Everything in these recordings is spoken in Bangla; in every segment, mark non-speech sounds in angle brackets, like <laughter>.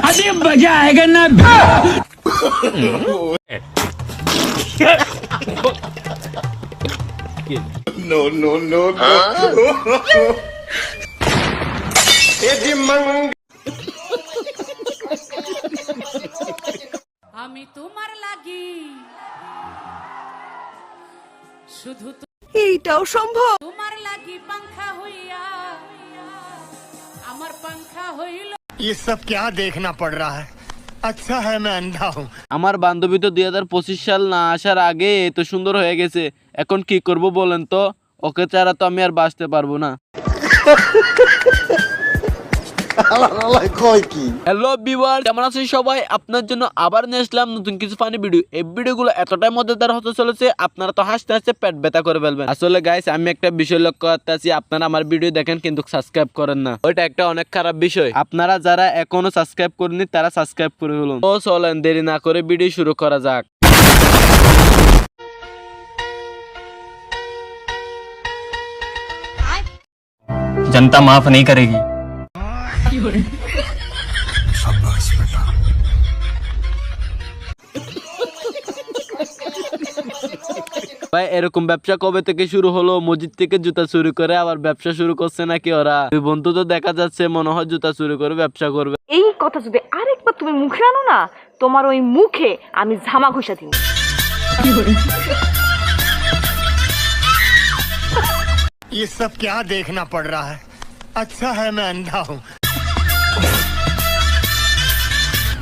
अभी मजा आएगा ना আমি তোমার লাগি শুধু তো- এইটাও সম্ভব তোমার লাগি পাংখা হইয়া আমার পাংখা হইল ये सब क्या देखना पड़ रहा है अच्छा है मैं अंधा हूँ আমার বান্ধবী তো দুই হাজার পঁচিশ সাল না আসার আগে এত সুন্দর হয়ে গেছে এখন কি করব বলেন তো ওকে ছাড়া তো আমি আর বাঁচতে পারবো না <laughs> হ্যালো বিওয়ার কেমন আছেন সবাই আপনার জন্য আবার নিয়ে আসলাম নতুন কিছু ফানি ভিডিও এই ভিডিওগুলো এতটাই মজাদার হতে চলেছে আপনারা তো হাসতে হাসতে পেট ব্যথা করে ফেলবেন আসলে গাইস আমি একটা বিষয় লক্ষ্য করতে আছি আপনারা আমার ভিডিও দেখেন কিন্তু সাবস্ক্রাইব করেন না ওইটা একটা অনেক খারাপ বিষয় আপনারা যারা এখনো সাবস্ক্রাইব করেনি তারা সাবস্ক্রাইব করে ফেলুন তো চলেন দেরি না করে ভিডিও শুরু করা যাক जनता माफ नहीं करेगी ভাই এরকম ব্যবসা কবে থেকে শুরু হলো মসজিদ থেকে জুতা চুরি করে আবার ব্যবসা শুরু করছে নাকি ওরা দুই বন্ধু তো দেখা যাচ্ছে মনে হয় জুতা চুরি করে ব্যবসা করবে এই কথা যদি আরেকবার তুমি মুখে আনো না তোমার ওই মুখে আমি ঝামা ঘষা দিব ये सब क्या देखना पड़ रहा है अच्छा है मैं अंधा हूँ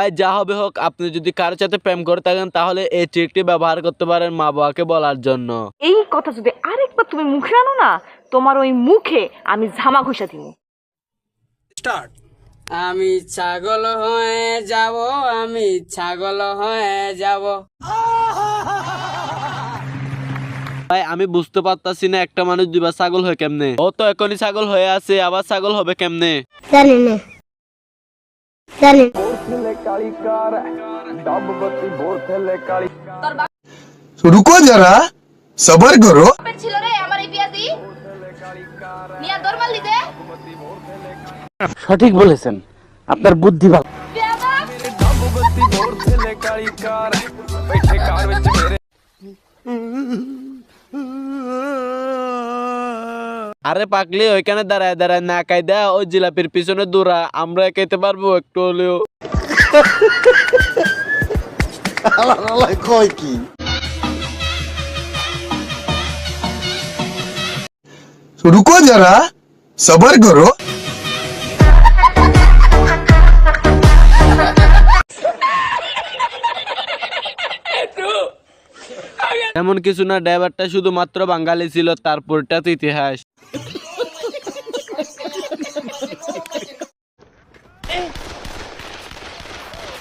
ভাই যা হবে হোক আপনি যদি কারোর সাথে প্রেম করে থাকেন তাহলে এই ট্রিকটি ব্যবহার করতে পারেন মা বাবাকে বলার জন্য। এই কথা যদি আরেকবার তুমি মুখে আনো না তোমার ওই মুখে আমি ঝামা ঘষা দিব। স্টার্ট আমি ছাগল হয়ে যাব আমি ছাগল হয়ে যাব। ভাই আমি বুঝতে পারতাছি না একটা মানুষ দুইবার ছাগল হয় কেমনে। ও তো এখনই ছাগল হয়ে আছে আবার ছাগল হবে কেমনে? ভোরথেলে কালিকার ডাববতি ভোরথেলে কালি রুকো যারা সঠিক বলেছেন। আপনার বুদ্ধি ভালো। ਵਿੱਚ ਮੇਰੇ আরে পাকলি ওইখানে দাঁড়ায় দাঁড়ায় না কায়দা ওই জিলাপির পিছনে দৌড়া আমরা কেতে পারব একটু হলেও। রুকো যারা সবার করো। এমন কিছু না ড্রাইভারটা শুধু মাত্র বাঙালি ছিল তারপরটা তো ইতিহাস।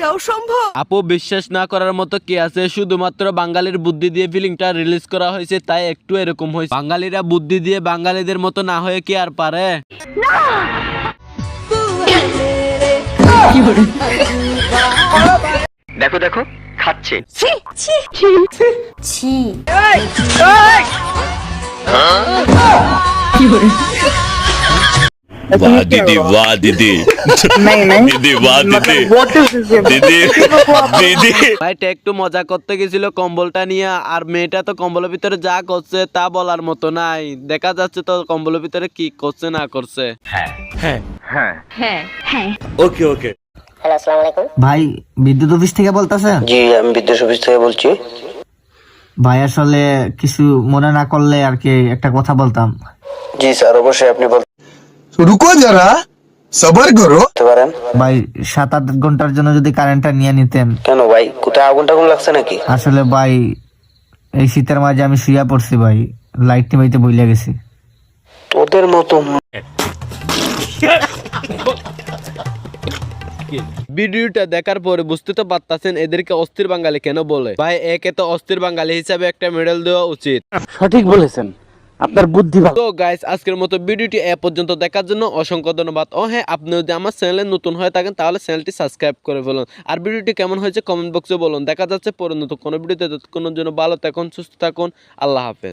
এইটাও সম্ভব? আপু বিশ্বাস না করার মতো কি আছে? শুধুমাত্র বাঙালির বুদ্ধি দিয়ে ফিলিংটা রিলিজ করা হয়েছে তাই একটু এরকম হয়েছে। বাঙালিরা বুদ্ধি দিয়ে বাঙালিদের মতো না হয়ে কি আর পারে? দেখো দেখো খাচ্ছে। वाह दीदी वाह दीदी दीदी वाह दीदी दीदी दीदी ভাইটা একটু মজা করতে গেছিল কম্বলটা নিয়ে আর মেয়েটা তো কম্বলের ভিতরে যা করছে তা বলার মতো নাই দেখা যাচ্ছে তো কম্বলের ভিতরে কি করছে না করছে ओके ओके ভাই বিদ্যুৎ অফিস থেকে বলতেছে জি আমি বিদ্যুৎ অফিস থেকে বলছি ভাই আসলে কিছু মনে না করলে আর কি একটা কথা বলতাম জি স্যার অবশ্যই আপনি বল রুকো যারা সবার করো। ভাই সাত আট ঘণ্টার জন্য যদি কারেন্টটা নিয়ে নিতেন। কেন ভাই? কোথায় আগুন টাগুন লাগছে নাকি? আসলে ভাই এই শীতের মাঝে আমি শুয়া পড়ছি ভাই। লাইট নিবাইতে বইলে গেছি। তোদের মতো ভিডিওটা দেখার পরে বুঝতে তো পারতাছেন এদেরকে অস্থির বাঙালি কেন বলে। ভাই একে তো অস্থির বাঙালি হিসাবে একটা মেডেল দেওয়া উচিত। সঠিক বলেছেন। আপনার বুদ্ধি ভালো। তো গাইস আজকের মতো ভিডিওটি এ পর্যন্ত দেখার জন্য অসংখ্য ধন্যবাদ। ও হ্যাঁ আপনি যদি আমার চ্যানেলে নতুন হয়ে থাকেন, তাহলে চ্যানেলটি সাবস্ক্রাইব করে ফেলুন। আর ভিডিওটি কেমন হয়েছে কমেন্ট বক্সে বলুন। দেখা যাচ্ছে পরিণত কোনো ভিডিওতে, ততক্ষণের জন্য ভালো থাকুন, সুস্থ থাকুন। আল্লাহ হাফেজ।